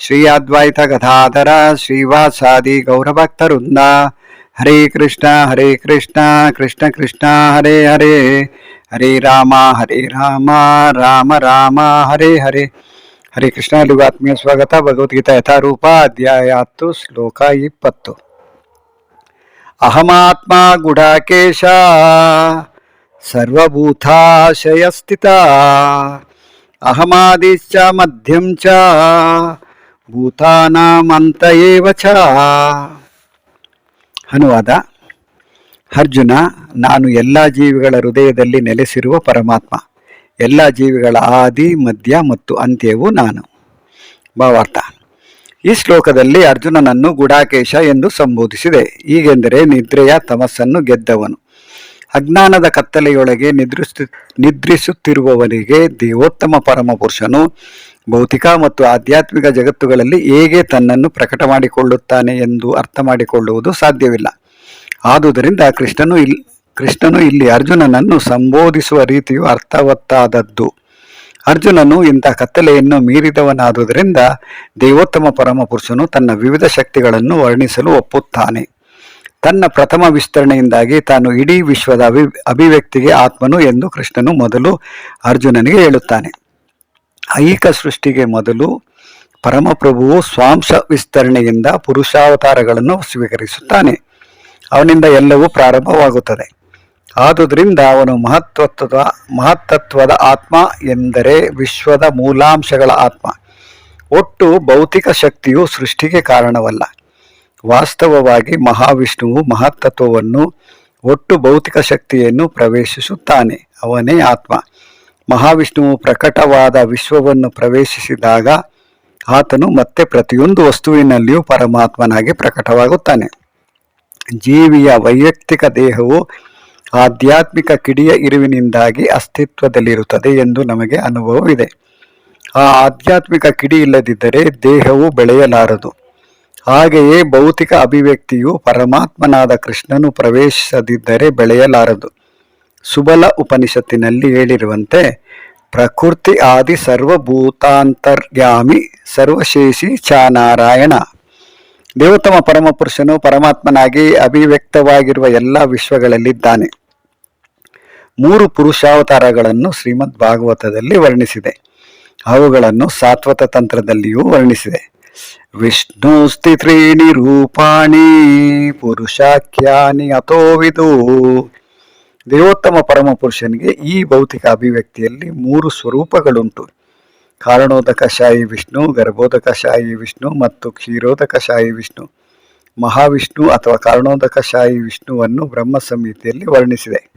ಕೃಷ್ಣ ಚೈತನ್ಯ ಪ್ರಭು ನಿತ್ಯಾನಂದ ಶ್ರೀ ಅದ್ವೈತ ಗದಾಧರ ಶ್ರೀವಾಸಾದಿ ಗೌರಭಕ್ತವೃಂದ ಹರೇ ಕೃಷ್ಣ ಹರೇ ಕೃಷ್ಣ ಕೃಷ್ಣ ಕೃಷ್ಣ ಹರೇ ಹರೇ ಹರೇ ರಾಮ ಹರೇ ರಾಮ ರಾಮ ರಾಮ ಹರೇ ಹರೇ ಹರೇ ಕೃಷ್ಣ ಎಲ್ಲಿಗೂ ಆತ್ಮೀಯ ಸ್ವಾಗತ ಭಗವದ್ಗೀತಾ ಯಥಾರೂಪ ಅಧ್ಯಾಯ ಹತ್ತು ಶ್ಲೋಕ ಇಪ್ಪತ್ತು ಅಹಮಾತ್ಮ ಗುಡಾಕೇಶ ಸರ್ವಭೂತಾಶಯ ಸ್ಥಿತ ಅಹಮಾದಿಶ್ಚ ಮಧ್ಯಂ ಚ ಭೂತಾನಾಮಂತ ಚ? ಅನುವಾದ ಅರ್ಜುನ, ನಾನು ಎಲ್ಲ ಜೀವಿಗಳ ಹೃದಯದಲ್ಲಿ ನೆಲೆಸಿರುವ ಪರಮಾತ್ಮ. ಎಲ್ಲ ಜೀವಿಗಳ ಆದಿ, ಮಧ್ಯ ಮತ್ತು ಅಂತ್ಯವೂ ನಾನು. ಭಾವಾರ್ಥ. ಈ ಶ್ಲೋಕದಲ್ಲಿ ಅರ್ಜುನನನ್ನು ಗುಡಾಕೇಶ ಎಂದು ಸಂಬೋಧಿಸಿದೆ. ಹೀಗೆಂದರೆ ನಿದ್ರೆಯ ತಮಸ್ಸನ್ನು ಗೆದ್ದವನು. ಅಜ್ಞಾನದ ಕತ್ತಲೆಯೊಳಗೆ ನಿದ್ರಿಸು ನಿದ್ರಿಸುತ್ತಿರುವವನಿಗೆ ದೇವೋತ್ತಮ ಪರಮಪುರುಷನು. ಭೌತಿಕ ಮತ್ತು ಆಧ್ಯಾತ್ಮಿಕ ಜಗತ್ತುಗಳಲ್ಲಿ ಹೇಗೆ ತನ್ನನ್ನು ಪ್ರಕಟ ಮಾಡಿಕೊಳ್ಳುತ್ತಾನೆ ಎಂದು ಅರ್ಥ ಮಾಡಿಕೊಳ್ಳುವುದು ಸಾಧ್ಯವಿಲ್ಲ. ಆದುದರಿಂದ ಕೃಷ್ಣನು ಇಲ್, ಕೃಷ್ಣನು ಇಲ್ಲಿ ಅರ್ಜುನನನ್ನು ಸಂಬೋಧಿಸುವ ರೀತಿಯು ಅರ್ಥವತ್ತಾದದ್ದು. ಅರ್ಜುನನು ಇಂಥ ಕತ್ತಲೆಯನ್ನು ಮೀರಿದವನಾದುದರಿಂದ ದೇವೋತ್ತಮ ಪರಮಪುರುಷನು ತನ್ನ ವಿವಿಧ ಶಕ್ತಿಗಳನ್ನು ವರ್ಣಿಸಲು ಒಪ್ಪುತ್ತಾನೆ. ತನ್ನ ಪ್ರಥಮ ವಿಸ್ತರಣೆಯಿಂದಾಗಿ ತಾನು ಇಡೀ ವಿಶ್ವದ ಅಭಿ, ಅಭಿವ್ಯಕ್ತಿಗೆ ಆತ್ಮನು ಎಂದು ಕೃಷ್ಣನು ಮೊದಲು ಅರ್ಜುನನಿಗೆ ಹೇಳುತ್ತಾನೆ. ಐಹಿಕ ಸೃಷ್ಟಿಗೆ ಮೊದಲು ಪರಮಪ್ರಭುವು ಸ್ವಾಂಶ ವಿಸ್ತರಣೆಯಿಂದ ಪುರುಷಾವತಾರಗಳನ್ನು ಸ್ವೀಕರಿಸುತ್ತಾನೆ. ಅವನಿಂದ ಎಲ್ಲವೂ ಪ್ರಾರಂಭವಾಗುತ್ತದೆ. ಆದುದರಿಂದ ಅವನು ಮಹತ್ವತ್ವದ, ಮಹತ್ತತ್ವದ ಆತ್ಮ ಎಂದರೆ ವಿಶ್ವದ ಮೂಲಾಂಶಗಳ ಆತ್ಮ. ಒಟ್ಟು ಭೌತಿಕ ಶಕ್ತಿಯು ಸೃಷ್ಟಿಗೆ ಕಾರಣವಲ್ಲ. ವಾಸ್ತವವಾಗಿ ಮಹಾವಿಷ್ಣುವು ಮಹತ್ತತ್ವವನ್ನು, ಒಟ್ಟು ಭೌತಿಕ ಶಕ್ತಿಯನ್ನು ಪ್ರವೇಶಿಸುತ್ತಾನೆ. ಅವನೇ ಆತ್ಮ. ಮಹಾವಿಷ್ಣುವು ಪ್ರಕಟವಾದ ವಿಶ್ವವನ್ನು ಪ್ರವೇಶಿಸಿದಾಗ ಆತನು ಮತ್ತೆ ಪ್ರತಿಯೊಂದು ವಸ್ತುವಿನಲ್ಲಿಯೂ ಪರಮಾತ್ಮನಾಗಿ ಪ್ರಕಟವಾಗುತ್ತಾನೆ. ಜೀವಿಯ ವೈಯಕ್ತಿಕ ದೇಹವು ಆಧ್ಯಾತ್ಮಿಕ ಕಿಡಿಯ ಇರುವಿನಿಂದಾಗಿ ಅಸ್ತಿತ್ವದಲ್ಲಿರುತ್ತದೆ ಎಂದು ನಮಗೆ ಅನುಭವವಿದೆ. ಆ ಆಧ್ಯಾತ್ಮಿಕ ಕಿಡಿ ಇಲ್ಲದಿದ್ದರೆ ದೇಹವು ಬೆಳೆಯಲಾರದು. ಹಾಗೆಯೇ ಭೌತಿಕ ಅಭಿವ್ಯಕ್ತಿಯು ಪರಮಾತ್ಮನಾದ ಕೃಷ್ಣನು ಪ್ರವೇಶಿಸದಿದ್ದರೆ ಬೆಳೆಯಲಾರದು. ಸುಬಲ ಉಪನಿಷತ್ತಿನಲ್ಲಿ ಹೇಳಿರುವಂತೆ, ಪ್ರಕೃತಿ ಆದಿ ಸರ್ವಭೂತಾಂತರ್ಯಾಮಿ ಸರ್ವಶೇಷಿ ಚ ನಾರಾಯಣ ದೇವೋತ್ತಮ ಪರಮಪುರುಷನು ಪರಮಾತ್ಮನಾಗಿ ಅಭಿವ್ಯಕ್ತವಾಗಿರುವ ಎಲ್ಲ ವಿಶ್ವಗಳಲ್ಲಿದ್ದಾನೆ. ಮೂರು ಪುರುಷಾವತಾರಗಳನ್ನು ಶ್ರೀಮದ್ ಭಾಗವತದಲ್ಲಿ ವರ್ಣಿಸಿದೆ. ಅವುಗಳನ್ನು ಸಾತ್ವತ ತಂತ್ರದಲ್ಲಿಯೂ ವರ್ಣಿಸಿದೆ. ವಿಷ್ಣು ಸ್ಥಿತ್ರೀಣಿ ರೂಪಾಣಿ ಪುರುಷಾಖ್ಯಾನಿ ಅಥೋವಿದು ದೇವೋತ್ತಮ ಪರಮಪುರುಷನಿಗೆ ಈ ಭೌತಿಕ ಅಭಿವ್ಯಕ್ತಿಯಲ್ಲಿ ಮೂರು ಸ್ವರೂಪಗಳುಂಟು. ಕಾರಣೋದಕ ಕಾರಣೋದಕಶಾಹಿ ವಿಷ್ಣು ಗರ್ಭೋದಕಶಾಹಿ ವಿಷ್ಣು ಮತ್ತು ಕ್ಷೀರೋದಕ ಕ್ಷೀರೋದಕಶಾಹಿ ವಿಷ್ಣು. ಮಹಾವಿಷ್ಣು ಅಥವಾ ಕಾರಣೋದಕಶಾಹಿ ವಿಷ್ಣುವನ್ನು ಬ್ರಹ್ಮ ಸಂಹಿತೆಯಲ್ಲಿ ವರ್ಣಿಸಿದೆ.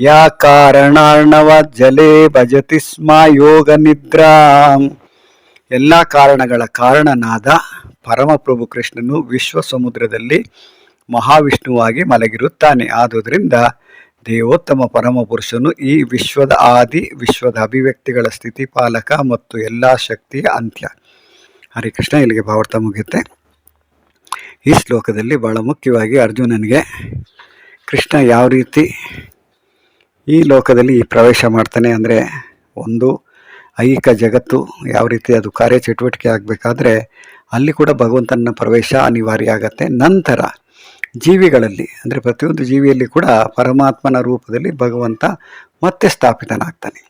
ಯಾ ಕಾರಣಾರ್ಣವ ಜಲೇ ಭಜತಿ ಸ್ಮ ಯೋಗ ನಿದ್ರಾ. ಎಲ್ಲ ಕಾರಣಗಳ ಕಾರಣನಾದ ಪರಮಪ್ರಭು ಕೃಷ್ಣನು ವಿಶ್ವ ಸಮುದ್ರದಲ್ಲಿ ಮಹಾವಿಷ್ಣುವಾಗಿ ಮಲಗಿರುತ್ತಾನೆ. ಆದುದರಿಂದ ದೇವೋತ್ತಮ ಪರಮಪುರುಷನು ಈ ವಿಶ್ವದ ಆದಿ, ವಿಶ್ವದ ಅಭಿವ್ಯಕ್ತಿಗಳ ಸ್ಥಿತಿಪಾಲಕ ಮತ್ತು ಎಲ್ಲ ಶಕ್ತಿಯ ಅಂತ್ಯ. ಹರಿಕೃಷ್ಣ ಇಲ್ಲಿಗೆ ಭಾವಾರ್ಥ ಮುಗಿಯುತ್ತೆ. ಈ ಶ್ಲೋಕದಲ್ಲಿ ಬಹಳ ಮುಖ್ಯವಾಗಿ ಅರ್ಜುನನಿಗೆ ಕೃಷ್ಣ ಯಾವ ರೀತಿ ಈ ಲೋಕದಲ್ಲಿ ಪ್ರವೇಶ ಮಾಡ್ತಾನೆ ಅಂದರೆ ಒಂದು ಐಹಿಕ ಜಗತ್ತು ಯಾವ ರೀತಿ ಅದು ಕಾರ್ಯಚಟುವಟಿಕೆ ಆಗಬೇಕಾದ್ರೆ ಅಲ್ಲಿ ಕೂಡ ಭಗವಂತನ ಪ್ರವೇಶ ಅನಿವಾರ್ಯ ಆಗತ್ತೆ. ನಂತರ ಜೀವಿಗಳಲ್ಲಿ, ಅಂದರೆ ಪ್ರತಿಯೊಂದು ಜೀವಿಯಲ್ಲಿ ಕೂಡ ಪರಮಾತ್ಮನ ರೂಪದಲ್ಲಿ ಭಗವಂತ ಮತ್ತೆ ಸ್ಥಾಪಿತನಾಗ್ತಾನೆ.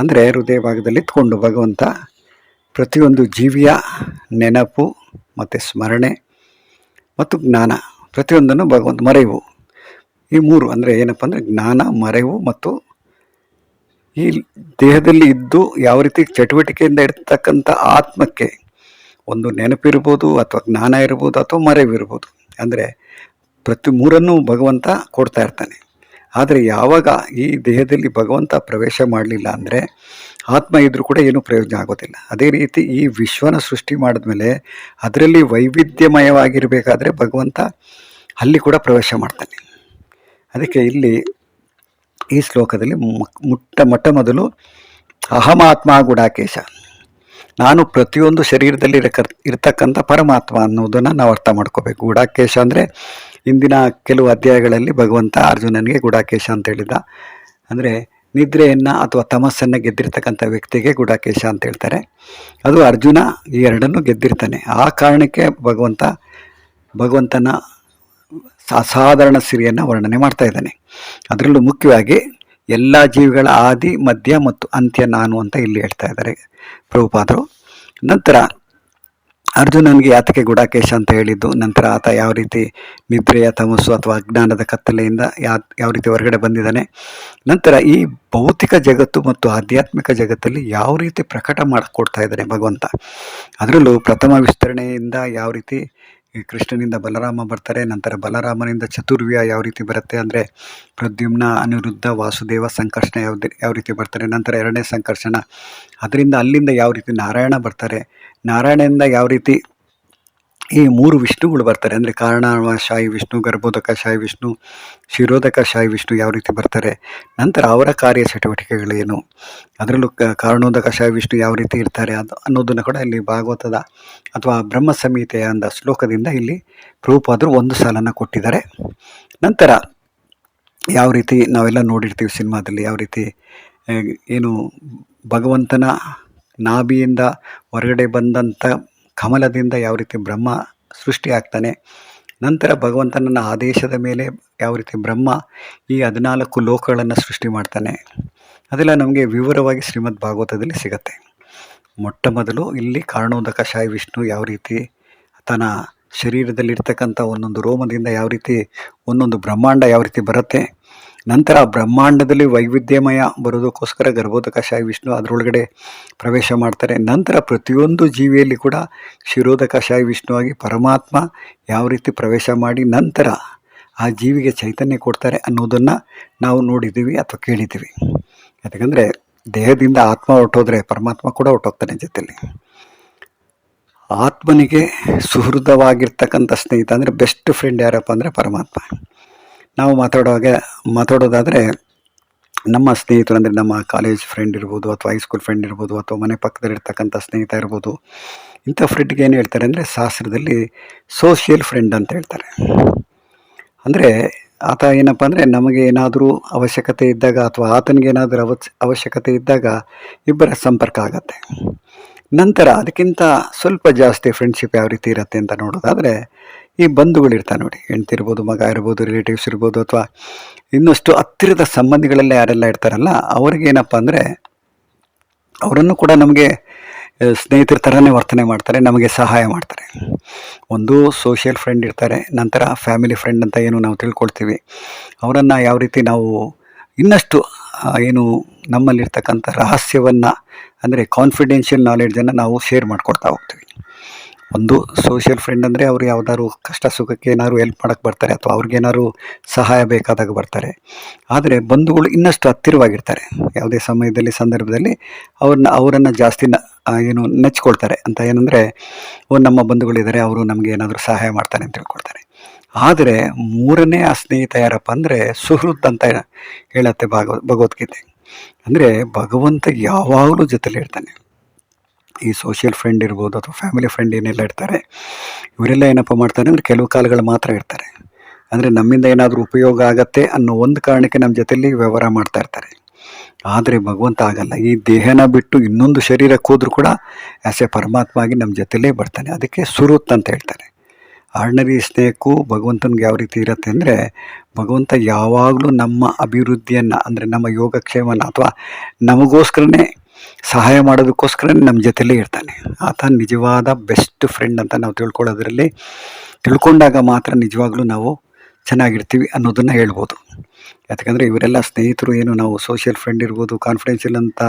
ಅಂದರೆ ಹೃದಯ ಭಾಗದಲ್ಲಿ ಇತ್ಕೊಂಡು ಭಗವಂತ ಪ್ರತಿಯೊಂದು ಜೀವಿಯ ನೆನಪು ಮತ್ತು ಸ್ಮರಣೆ ಮತ್ತು ಜ್ಞಾನ, ಪ್ರತಿಯೊಂದನ್ನು ಭಗವಂತ ಮರೆವು. ಈ ಮೂರು ಅಂದರೆ ಏನಪ್ಪ ಅಂದರೆ ಜ್ಞಾನ, ಮರೆವು ಮತ್ತು ಈ ದೇಹದಲ್ಲಿ ಇದ್ದು ಯಾವ ರೀತಿ ಚಟುವಟಿಕೆಯಿಂದ ಇರ್ತಕ್ಕಂಥ ಆತ್ಮಕ್ಕೆ ಒಂದು ನೆನಪಿರ್ಬೋದು ಅಥವಾ ಜ್ಞಾನ ಇರ್ಬೋದು ಅಥವಾ ಮರೆವಿರ್ಬೋದು. ಅಂದರೆ ಪ್ರತಿ ಮೂರನ್ನು ಭಗವಂತ ಕೊಡ್ತಾ ಇರ್ತಾನೆ. ಆದರೆ ಯಾವಾಗ ಈ ದೇಹದಲ್ಲಿ ಭಗವಂತ ಪ್ರವೇಶ ಮಾಡಲಿಲ್ಲ ಅಂದರೆ ಆತ್ಮ ಇದ್ರೂ ಕೂಡ ಏನೂ ಪ್ರಯೋಜನ ಆಗೋದಿಲ್ಲ. ಅದೇ ರೀತಿ ಈ ವಿಶ್ವನ ಸೃಷ್ಟಿ ಮಾಡಿದ್ಮೇಲೆ ಅದರಲ್ಲಿ ವೈವಿಧ್ಯಮಯವಾಗಿರಬೇಕಾದ್ರೆ ಭಗವಂತ ಅಲ್ಲಿ ಕೂಡ ಪ್ರವೇಶ ಮಾಡ್ತಾನೆ. ಅದಕ್ಕೆ ಇಲ್ಲಿ ಈ ಶ್ಲೋಕದಲ್ಲಿ ಮುಟ್ಟ, ಮೊಟ್ಟ ಮೊದಲು ಅಹಮಾತ್ಮ ಗುಡಾಕೇಶ. ನಾನು ಪ್ರತಿಯೊಂದು ಶರೀರದಲ್ಲಿ ಇರಕ ಇರ್ತಕ್ಕಂಥ ಪರಮಾತ್ಮ ಅನ್ನೋದನ್ನು ನಾವು ಅರ್ಥ ಮಾಡ್ಕೋಬೇಕು. ಗುಡಾಕೇಶ ಅಂದರೆ ಇಂದಿನ ಕೆಲವು ಅಧ್ಯಾಯಗಳಲ್ಲಿ ಭಗವಂತ ಅರ್ಜುನನಿಗೆ ಗುಡಾಕೇಶ ಅಂತ ಹೇಳಿದ. ಅಂದರೆ ನಿದ್ರೆಯನ್ನು ಅಥವಾ ತಮಸ್ಸನ್ನು ಗೆದ್ದಿರ್ತಕ್ಕಂಥ ವ್ಯಕ್ತಿಗೆ ಗುಡಾಕೇಶ ಅಂತ ಹೇಳ್ತಾರೆ. ಅದು ಅರ್ಜುನ ಈ ಎರಡನ್ನು ಗೆದ್ದಿರ್ತಾನೆ. ಆ ಕಾರಣಕ್ಕೆ ಭಗವಂತ, ಭಗವಂತನ ಅಸಾಧಾರಣ ಸಿರಿಯನ್ನು ವರ್ಣನೆ ಮಾಡ್ತಾ ಇದ್ದಾನೆ. ಅದರಲ್ಲೂ ಮುಖ್ಯವಾಗಿ ಎಲ್ಲ ಜೀವಿಗಳ ಆದಿ, ಮಧ್ಯ ಮತ್ತು ಅಂತ್ಯ ನಾನು ಅಂತ ಇಲ್ಲಿ ಹೇಳ್ತಾ ಇದ್ದಾರೆ ಪ್ರಭುಪಾದರು. ನಂತರ ಅರ್ಜುನನಿಗೆ ಯಾತಕ್ಕೆ ಗುಡಾಕೇಶ ಅಂತ ಹೇಳಿದ್ದು, ನಂತರ ಆತ ಯಾವ ರೀತಿ ನಿದ್ರೆಯ ತಮಸ್ಸು ಅಥವಾ ಅಜ್ಞಾನದ ಕತ್ತಲೆಯಿಂದ ಯಾ, ಯಾವ ರೀತಿ ಹೊರಗಡೆ ಬಂದಿದ್ದಾನೆ. ನಂತರ ಈ ಭೌತಿಕ ಜಗತ್ತು ಮತ್ತು ಆಧ್ಯಾತ್ಮಿಕ ಜಗತ್ತಲ್ಲಿ ಯಾವ ರೀತಿ ಪ್ರಕಟ ಮಾಡಿಕೊಡ್ತಾ ಇದ್ದಾನೆ ಭಗವಂತ. ಅದರಲ್ಲೂ ಪ್ರಥಮ ವಿಸ್ತರಣೆಯಿಂದ ಯಾವ ರೀತಿ ಈ ಕೃಷ್ಣನಿಂದ ಬಲರಾಮ ಬರ್ತಾರೆ, ನಂತರ ಬಲರಾಮನಿಂದ ಚತುರ್ವ್ಯ ಯಾವ ರೀತಿ ಬರುತ್ತೆ ಅಂದರೆ ಪ್ರದ್ಯುಮ್ನ ಅನಿರುದ್ಧ ವಾಸುದೇವ ಸಂಕರ್ಷಣ ಯಾವ ಯಾವ ರೀತಿ ಬರ್ತಾರೆ, ನಂತರ ಎರಡನೇ ಸಂಕರ್ಷಣ. ಅದರಿಂದ ಅಲ್ಲಿಂದ ಯಾವ ರೀತಿ ನಾರಾಯಣ ಬರ್ತಾರೆ ನಾರಾಯಣದಿಂದ ಯಾವ ರೀತಿ ಈ ಮೂರು ವಿಷ್ಣುಗಳು ಬರ್ತಾರೆ. ಅಂದರೆ ಕಾರಣಶಾಹಿ ವಿಷ್ಣು ಗರ್ಭೋಧಕ ಶಾಯಿ ವಿಷ್ಣು ಶಿರೋಧಕ ಶಾಯಿ ವಿಷ್ಣು ಯಾವ ರೀತಿ ಬರ್ತಾರೆ. ನಂತರ ಅವರ ಕಾರ್ಯ ಚಟುವಟಿಕೆಗಳೇನು ಅದರಲ್ಲೂ ಕಾರಣೋದಕ ಶಾಯಿ ವಿಷ್ಣು ಯಾವ ರೀತಿ ಇರ್ತಾರೆ ಅದು ಅನ್ನೋದನ್ನು ಕೂಡ ಇಲ್ಲಿ ಭಾಗವತದ ಅಥವಾ ಬ್ರಹ್ಮ ಸಂಹಿತೆಯ ಅಂದ ಶ್ಲೋಕದಿಂದ ಇಲ್ಲಿ ಪ್ರೂಪಾದರೂ ಒಂದು ಸಾಲನ್ನು ಕೊಟ್ಟಿದ್ದಾರೆ. ನಂತರ ಯಾವ ರೀತಿ ನಾವೆಲ್ಲ ನೋಡಿರ್ತೀವಿ ಸಿನಿಮಾದಲ್ಲಿ, ಯಾವ ರೀತಿ ಏನು ಭಗವಂತನ ನಾಭಿಯಿಂದ ಹೊರಗಡೆ ಬಂದಂಥ ಕಮಲದಿಂದ ಯಾವ ರೀತಿ ಬ್ರಹ್ಮ ಸೃಷ್ಟಿ ಆಗ್ತಾನೆ, ನಂತರ ಭಗವಂತನನ್ನ ಆದೇಶದ ಮೇಲೆ ಯಾವ ರೀತಿ ಬ್ರಹ್ಮ ಈ ಹದಿನಾಲ್ಕು ಲೋಕಗಳನ್ನು ಸೃಷ್ಟಿ ಮಾಡ್ತಾನೆ, ಅದೆಲ್ಲ ನಮಗೆ ವಿವರವಾಗಿ ಶ್ರೀಮದ್ ಭಾಗವತದಲ್ಲಿ ಸಿಗತ್ತೆ. ಮೊಟ್ಟ ಮೊದಲು ಇಲ್ಲಿ ಕಾರಣೋದಕ ಶಾಯಿ ವಿಷ್ಣು ಯಾವ ರೀತಿ ತನ್ನ ಶರೀರದಲ್ಲಿರ್ತಕ್ಕಂಥ ಒಂದೊಂದು ರೋಮದಿಂದ ಯಾವ ರೀತಿ ಒಂದೊಂದು ಬ್ರಹ್ಮಾಂಡ ಯಾವ ರೀತಿ ಬರುತ್ತೆ ನಂತರ ಬ್ರಹ್ಮಾಂಡದಲ್ಲಿ ವೈವಿಧ್ಯಮಯ ಬರೋದಕ್ಕೋಸ್ಕರ ಗರ್ಭೋದಕ ಶಾಹಿ ವಿಷ್ಣು ಅದರೊಳಗಡೆ ಪ್ರವೇಶ ಮಾಡ್ತಾರೆ. ನಂತರ ಪ್ರತಿಯೊಂದು ಜೀವಿಯಲ್ಲಿ ಕೂಡ ಕ್ಷಿರೋದಕಾಶಾಯ ವಿಷ್ಣುವಾಗಿ ವಿಷ್ಣು ಪರಮಾತ್ಮ ಯಾವ ರೀತಿ ಪ್ರವೇಶ ಮಾಡಿ ನಂತರ ಆ ಜೀವಿಗೆ ಚೈತನ್ಯ ಕೊಡ್ತಾರೆ ಅನ್ನೋದನ್ನು ನಾವು ನೋಡಿದ್ದೀವಿ ಅಥವಾ ಕೇಳಿದ್ದೀವಿ. ಯಾಕಂದರೆ ದೇಹದಿಂದ ಆತ್ಮ ಹೊಟ್ಟೋದ್ರೆ ಪರಮಾತ್ಮ ಕೂಡ ಹೊಟ್ಟೋಗ್ತಾನೆ ಜೊತೆಯಲ್ಲಿ. ಆತ್ಮನಿಗೆ ಸುಹೃದವಾಗಿರ್ತಕ್ಕಂಥ ಸ್ನೇಹಿತ ಅಂದರೆ ಬೆಸ್ಟ್ ಫ್ರೆಂಡ್ ಯಾರಪ್ಪ ಅಂದರೆ ಪರಮಾತ್ಮ. ನಾವು ಮಾತಾಡುವಾಗ, ಮಾತಾಡೋದಾದರೆ ನಮ್ಮ ಸ್ನೇಹಿತರು ಅಂದರೆ ನಮ್ಮ ಕಾಲೇಜ್ ಫ್ರೆಂಡ್ ಇರ್ಬೋದು ಅಥವಾ ಹೈಸ್ಕೂಲ್ ಫ್ರೆಂಡ್ ಇರ್ಬೋದು ಅಥವಾ ಮನೆ ಪಕ್ಕದಲ್ಲಿರ್ತಕ್ಕಂಥ ಸ್ನೇಹಿತ ಇರ್ಬೋದು, ಇಂಥ ಫ್ರೆಂಡ್ಗೆ ಏನು ಹೇಳ್ತಾರೆ ಅಂದರೆ ಶಾಸ್ತ್ರದಲ್ಲಿ ಸೋಷಿಯಲ್ ಫ್ರೆಂಡ್ ಅಂತ ಹೇಳ್ತಾರೆ. ಅಂದರೆ ಆತ ಏನಪ್ಪ ಅಂದರೆ ನಮಗೆ ಏನಾದರೂ ಅವಶ್ಯಕತೆ ಇದ್ದಾಗ ಅಥವಾ ಆತನಿಗೆ ಏನಾದರೂ ಅವಶ್ಯಕತೆ ಇದ್ದಾಗ ಇಬ್ಬರ ಸಂಪರ್ಕ ಆಗತ್ತೆ. ನಂತರ ಅದಕ್ಕಿಂತ ಸ್ವಲ್ಪ ಜಾಸ್ತಿ ಫ್ರೆಂಡ್ಶಿಪ್ ಯಾವ ರೀತಿ ಇರುತ್ತೆ ಅಂತ ನೋಡೋದಾದರೆ ಈ ಬಂಧುಗಳಿರ್ತಾರೆ ನೋಡಿ ಹೆಂಡ್ತಿ ಇರ್ಬೋದು ಮಗ ಇರ್ಬೋದು ರಿಲೇಟಿವ್ಸ್ ಇರ್ಬೋದು ಅಥವಾ ಇನ್ನಷ್ಟು ಹತ್ತಿರದ ಸಂಬಂಧಿಗಳೆಲ್ಲ ಯಾರೆಲ್ಲ ಇರ್ತಾರಲ್ಲ, ಅವ್ರಿಗೆ ಏನಪ್ಪ ಅಂದರೆ ಅವರನ್ನು ಕೂಡ ನಮಗೆ ಸ್ನೇಹಿತರ ಥರನೇ ವರ್ತನೆ ಮಾಡ್ತಾರೆ, ನಮಗೆ ಸಹಾಯ ಮಾಡ್ತಾರೆ. ಒಂದು ಸೋಷಿಯಲ್ ಫ್ರೆಂಡ್ ಇರ್ತಾರೆ, ನಂತರ ಫ್ಯಾಮಿಲಿ ಫ್ರೆಂಡ್ ಅಂತ ಏನು ನಾವು ತಿಳ್ಕೊಳ್ತೀವಿ. ಅವರನ್ನು ಯಾವ ರೀತಿ ನಾವು ಇನ್ನಷ್ಟು ಏನು ನಮ್ಮಲ್ಲಿರ್ತಕ್ಕಂಥ ರಹಸ್ಯವನ್ನು, ಅಂದರೆ ಕಾನ್ಫಿಡೆನ್ಷಿಯಲ್ ನಾಲೆಡ್ಜನ್ನು ನಾವು ಶೇರ್ ಮಾಡ್ಕೊಳ್ತಾ ಹೋಗ್ತೀವಿ. ಒಂದು ಸೋಷಿಯಲ್ ಫ್ರೆಂಡ್ ಅಂದರೆ ಅವರು ಯಾವ್ದಾದ್ರು ಕಷ್ಟ ಸುಖಕ್ಕೆ ಏನಾದ್ರು ಹೆಲ್ಪ್ ಮಾಡೋಕ್ಕೆ ಬರ್ತಾರೆ ಅಥವಾ ಅವ್ರಿಗೇನಾದ್ರು ಸಹಾಯ ಬೇಕಾದಾಗ ಬರ್ತಾರೆ. ಆದರೆ ಬಂಧುಗಳು ಇನ್ನಷ್ಟು ಹತ್ತಿರವಾಗಿರ್ತಾರೆ. ಯಾವುದೇ ಸಮಯದಲ್ಲಿ, ಸಂದರ್ಭದಲ್ಲಿ ಅವ್ರನ್ನ, ಅವರನ್ನು ಜಾಸ್ತಿ ಏನು ನೆಚ್ಕೊಳ್ತಾರೆ. ಅಂತ ಏನಂದರೆ, ಓ, ನಮ್ಮ ಬಂಧುಗಳಿದ್ದಾರೆ ಅವರು ನಮಗೆ ಏನಾದರೂ ಸಹಾಯ ಮಾಡ್ತಾರೆ ಅಂತ ತಿಳ್ಕೊಳ್ತಾರೆ ಆದರೆ ಮೂರನೇ ಆ ಸ್ನೇಹಿತ ಯಾರಪ್ಪ ಅಂದರೆ ಸುಹೃತ್ ಅಂತ ಹೇಳತ್ತೆ ಭಾಗವ ಭಗವದ್ಗೀತೆ. ಅಂದರೆ ಭಗವಂತ ಯಾವಾಗಲೂ ಜೊತೆಲಿ ಇರ್ತಾನೆ. ಈ ಸೋಷಿಯಲ್ ಫ್ರೆಂಡ್ ಇರ್ಬೋದು ಅಥವಾ ಫ್ಯಾಮಿಲಿ ಫ್ರೆಂಡ್ ಏನೆಲ್ಲ ಇರ್ತಾರೆ, ಇವರೆಲ್ಲ ಏನಪ್ಪ ಮಾಡ್ತಾರೆ ಅಂದರೆ ಕೆಲವು ಕಾಲಗಳು ಮಾತ್ರ ಇರ್ತಾರೆ. ಅಂದರೆ ನಮ್ಮಿಂದ ಏನಾದರೂ ಉಪಯೋಗ ಆಗತ್ತೆ ಅನ್ನೋ ಒಂದು ಕಾರಣಕ್ಕೆ ನಮ್ಮ ಜೊತೆಯಲ್ಲಿ ವ್ಯವಹಾರ ಮಾಡ್ತಾ ಇರ್ತಾರೆ. ಆದರೆ ಭಗವಂತ ಆಗಲ್ಲ ಈ ದೇಹನ ಬಿಟ್ಟು ಇನ್ನೊಂದು ಶರೀರಕ್ಕೆ ಹೋದರೂ ಕೂಡ ಆ್ಯಸ್ ಎ ಪರಮಾತ್ಮ ಆಗಿ ನಮ್ಮ ಜೊತೆಲೇ ಬರ್ತಾನೆ. ಅದಕ್ಕೆ ಸುರುತ್ ಅಂತ ಹೇಳ್ತಾರೆ. ಆರ್ಡಿನರಿ ಸ್ನೇಹಕ್ಕೂ ಭಗವಂತನಿಗೆ ಯಾವ ರೀತಿ ಇರುತ್ತೆ ಅಂದರೆ ಭಗವಂತ ಯಾವಾಗಲೂ ನಮ್ಮ ಅಭಿವೃದ್ಧಿಯನ್ನು, ಅಂದರೆ ನಮ್ಮ ಯೋಗಕ್ಷೇಮನ ಅಥವಾ ನಮಗೋಸ್ಕರನೇ ಸಹಾಯ ಮಾಡೋದಕ್ಕೋಸ್ಕರ ನಮ್ಮ ಜೊತೆಲೇ ಇರ್ತಾನೆ. ಆತ ನಿಜವಾದ ಬೆಸ್ಟ್ ಫ್ರೆಂಡ್ ಅಂತ ನಾವು ತಿಳ್ಕೊಳ್ಳೋದ್ರಲ್ಲಿ ತಿಳ್ಕೊಂಡಾಗ ಮಾತ್ರ ನಿಜವಾಗ್ಲೂ ನಾವು ಚೆನ್ನಾಗಿರ್ತೀವಿ ಅನ್ನೋದನ್ನು ಹೇಳ್ಬೋದು. ಯಾಕಂದರೆ ಇವರೆಲ್ಲ ಸ್ನೇಹಿತರು ಏನು ನಾವು ಸೋಷಿಯಲ್ ಫ್ರೆಂಡ್ ಇರ್ಬೋದು ಕಾನ್ಫಿಡೆನ್ಷಿಯಲ್ ಅಂತ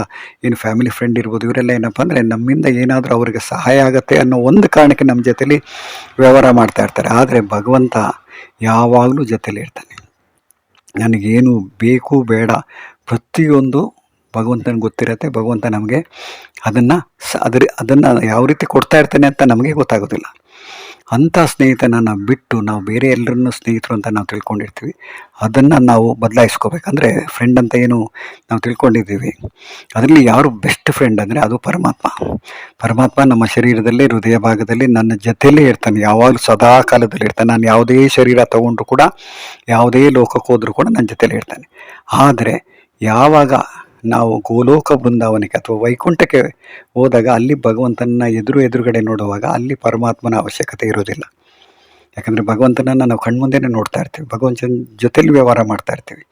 ಏನು ಫ್ಯಾಮಿಲಿ ಫ್ರೆಂಡ್ ಇರ್ಬೋದು, ಇವರೆಲ್ಲ ಏನಪ್ಪ ಅಂದರೆ ನಮ್ಮಿಂದ ಏನಾದರೂ ಅವರಿಗೆ ಸಹಾಯ ಆಗುತ್ತೆ ಅನ್ನೋ ಒಂದು ಕಾರಣಕ್ಕೆ ನಮ್ಮ ಜೊತೇಲಿ ವ್ಯವಹಾರ ಮಾಡ್ತಾ ಇರ್ತಾರೆ. ಆದರೆ ಭಗವಂತ ಯಾವಾಗಲೂ ಜೊತೇಲಿ ಇರ್ತಾನೆ. ನನಗೇನು ಬೇಕು ಬೇಡ, ಪ್ರತಿಯೊಂದು ಭಗವಂತನಿಗೆ ಗೊತ್ತಿರುತ್ತೆ, ಭಗವಂತ ನಮಗೆ ಅದನ್ನು ಸ, ಅದ್ರ, ಅದನ್ನು ಯಾವ ರೀತಿ ಕೊಡ್ತಾ ಇರ್ತಾನೆ ಅಂತ ನಮಗೆ ಗೊತ್ತಾಗೋದಿಲ್ಲ. ಅಂಥ ಸ್ನೇಹಿತನನ್ನು ಬಿಟ್ಟು ನಾವು ಬೇರೆ ಎಲ್ಲರನ್ನು ಸ್ನೇಹಿತರು ಅಂತ ನಾವು ತಿಳ್ಕೊಂಡಿರ್ತೀವಿ. ಅದನ್ನು ನಾವು ಬದಲಾಯಿಸ್ಕೋಬೇಕಂದ್ರೆ ಫ್ರೆಂಡ್ ಅಂತ ಏನು ನಾವು ತಿಳ್ಕೊಂಡಿದ್ದೀವಿ. ಅದರಲ್ಲಿ ಯಾರು ಬೆಸ್ಟ್ ಫ್ರೆಂಡ್ ಅಂದರೆ ಅದು ಪರಮಾತ್ಮ. ಪರಮಾತ್ಮ ನಮ್ಮ ಶರೀರದಲ್ಲಿ, ಹೃದಯ ಭಾಗದಲ್ಲಿ ನನ್ನ ಜೊತೆಯಲ್ಲೇ ಇರ್ತಾನೆ. ಯಾವಾಗಲೂ ಸದಾ ಕಾಲದಲ್ಲಿ ಇರ್ತಾನೆ. ನಾನು ಯಾವುದೇ ಶರೀರ ತಗೊಂಡ್ರು ಕೂಡ, ಯಾವುದೇ ಲೋಕಕ್ಕೆ ಹೋದರೂ ಕೂಡ ನನ್ನ ಜೊತೆಯಲ್ಲೇ ಇರ್ತಾನೆ. ಆದರೆ ಯಾವಾಗ ನಾವು ಗೋಲೋಕ ಬೃಂದಾವನಕ್ಕೆ ಅಥವಾ ವೈಕುಂಠಕ್ಕೆ ಹೋದಾಗ ಅಲ್ಲಿ ಭಗವಂತನ ಎದುರು ಎದುರುಗಡೆ ನೋಡುವಾಗ ಅಲ್ಲಿ ಪರಮಾತ್ಮನ ಅವಶ್ಯಕತೆ ಇರೋದಿಲ್ಲ ಯಾಕಂದರೆ ಭಗವಂತನನ್ನು ನಾವು ಕಣ್ಮುಂದೆನೇ ನೋಡ್ತಾ ಇರ್ತೀವಿ, ಭಗವಂತನ ಜೊತೆಲಿ ವ್ಯವಹಾರ ಮಾಡ್ತಾ ಇರ್ತೀವಿ.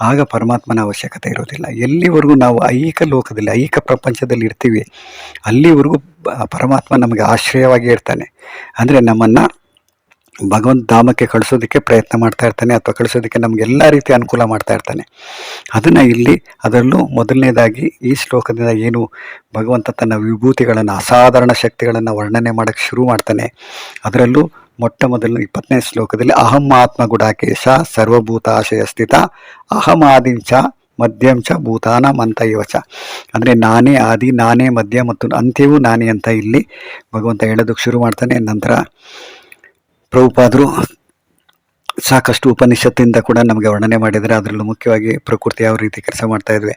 ಆಗ ಪರಮಾತ್ಮನ ಅವಶ್ಯಕತೆ ಇರೋದಿಲ್ಲ ಎಲ್ಲಿವರೆಗೂ ನಾವು ಐಕ ಲೋಕದಲ್ಲಿ, ಐಕ ಪ್ರಪಂಚದಲ್ಲಿ ಇರ್ತೀವಿ, ಅಲ್ಲಿವರೆಗೂ ಪರಮಾತ್ಮ ನಮಗೆ ಆಶ್ರಯವಾಗಿ ಇರ್ತಾನೆ. ಅಂದರೆ ನಮ್ಮನ್ನು ಭಗವಂತ ಧಾಮಕ್ಕೆ ಕಳಿಸೋದಕ್ಕೆ ಪ್ರಯತ್ನ ಮಾಡ್ತಾ ಇರ್ತಾನೆ ಅಥವಾ ಕಳಿಸೋದಕ್ಕೆ ನಮ್ಗೆ ಎಲ್ಲ ರೀತಿ ಅನುಕೂಲ ಮಾಡ್ತಾ ಇರ್ತಾನೆ. ಅದನ್ನು ಇಲ್ಲಿ ಅದರಲ್ಲೂ ಮೊದಲನೇದಾಗಿ ಈ ಶ್ಲೋಕದಿಂದ ಏನು ಭಗವಂತ ತನ್ನ ವಿಭೂತಿಗಳನ್ನು, ಅಸಾಧಾರಣ ಶಕ್ತಿಗಳನ್ನು ವರ್ಣನೆ ಮಾಡೋಕ್ಕೆ ಶುರು ಮಾಡ್ತಾನೆ. ಅದರಲ್ಲೂ ಮೊಟ್ಟ ಮೊದಲು ಇಪ್ಪತ್ತನೇ ಶ್ಲೋಕದಲ್ಲಿ ಅಹಂ ಆತ್ಮ ಗುಡಾಕೇಶ ಸರ್ವಭೂತಾಶಯ ಸ್ಥಿತ ಅಹಂ ಆದಿಂಚ ಮಧ್ಯಂ ಚ ಭೂತಾನ ಮಂತ ಇವಚ ಅಂದರೆ ನಾನೇ ಆದಿ, ನಾನೇ ಮಧ್ಯ ಮತ್ತು ಅಂತ್ಯವೂ ನಾನೇ ಅಂತ ಇಲ್ಲಿ ಭಗವಂತ ಹೇಳೋದಕ್ಕೆ ಶುರು ಮಾಡ್ತಾನೆ. ನಂತರ ಪ್ರಭುಪಾದರು, ಸಾಕಷ್ಟು ಉಪನಿಷತ್ತಿಂದ ಕೂಡ ನಮಗೆ ವರ್ಣನೆ ಮಾಡಿದರೆ ಅದರಲ್ಲೂ ಮುಖ್ಯವಾಗಿ ಪ್ರಕೃತಿ ಯಾವ ರೀತಿ ಕೆಲಸ ಮಾಡ್ತಾ ಇದ್ವಿ.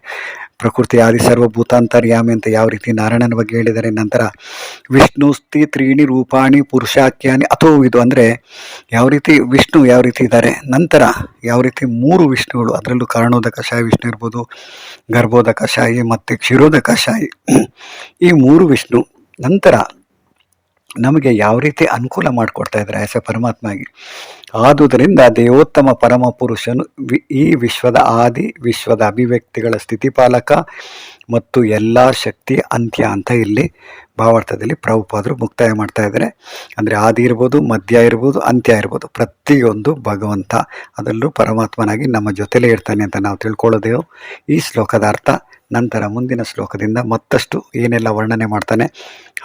ಪ್ರಕೃತಿ ಆದಿ ಸರ್ವಭೂತಾಂತರ್ಯಾಮಿ ಅಂತ ಯಾವ ರೀತಿ ನಾರಾಯಣನ ಬಗ್ಗೆ ಹೇಳಿದರೆ ನಂತರ ವಿಷ್ಣು ಸ್ತಿ ತ್ರೀಣಿ ರೂಪಾಣಿ ಪುರುಷಾಖ್ಯಾನಿ ಅಥವಾ ಇದು ಅಂದರೆ ಯಾವ ರೀತಿ ವಿಷ್ಣು ಯಾವ ರೀತಿ ಇದ್ದಾರೆ. ನಂತರ ಯಾವ ರೀತಿ ಮೂರು ವಿಷ್ಣುಗಳು, ಅದರಲ್ಲೂ ಕಾರಣೋದಕ ಶಾಯಿ ವಿಷ್ಣು ಇರ್ಬೋದು, ಗರ್ಭೋದಕ ಶಾಯಿ ಮತ್ತು ಕ್ಷೀರೋದಕ ಶಾಯಿ. ಈ ಮೂರು ವಿಷ್ಣು ನಂತರ ನಮಗೆ ಯಾವ ರೀತಿ ಅನುಕೂಲ ಮಾಡಿಕೊಡ್ತಾ ಇದ್ದಾರೆ ಆ್ಯಸ್ ಎ ಪರಮಾತ್ಮಾಗಿ. ಆದುದರಿಂದ ದೇವೋತ್ತಮ ಪರಮ ಪುರುಷನು ಈ ವಿಶ್ವದ ಆದಿ, ವಿಶ್ವದ ಅಭಿವ್ಯಕ್ತಿಗಳ ಸ್ಥಿತಿಪಾಲಕ ಮತ್ತು ಎಲ್ಲ ಶಕ್ತಿ ಅಂತ್ಯ ಅಂತ ಇಲ್ಲಿ ಭಾವಾರ್ಥದಲ್ಲಿ ಪ್ರಭುಪಾದರು ಮುಕ್ತಾಯ ಮಾಡ್ತಾ ಇದ್ದಾರೆ. ಅಂದರೆ ಆದಿ ಇರ್ಬೋದು, ಮಧ್ಯ ಇರ್ಬೋದು, ಅಂತ್ಯ ಇರ್ಬೋದು, ಪ್ರತಿಯೊಂದು ಭಗವಂತ ಅದರಲ್ಲೂ ಪರಮಾತ್ಮನಾಗಿ ನಮ್ಮ ಜೊತೆಲೇ ಇರ್ತಾನೆ ಅಂತ ನಾವು ತಿಳ್ಕೊಳ್ಳೋದೇವು. ಈ ಶ್ಲೋಕದ ಅರ್ಥ ನಂತರ ಮುಂದಿನ ಶ್ಲೋಕದಿಂದ ಮತ್ತಷ್ಟು ಏನೆಲ್ಲ ವರ್ಣನೆ ಮಾಡ್ತಾನೆ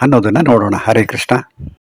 ಅನ್ನೋದನ್ನು ನೋಡೋಣ. ಹರೇ ಕೃಷ್ಣ.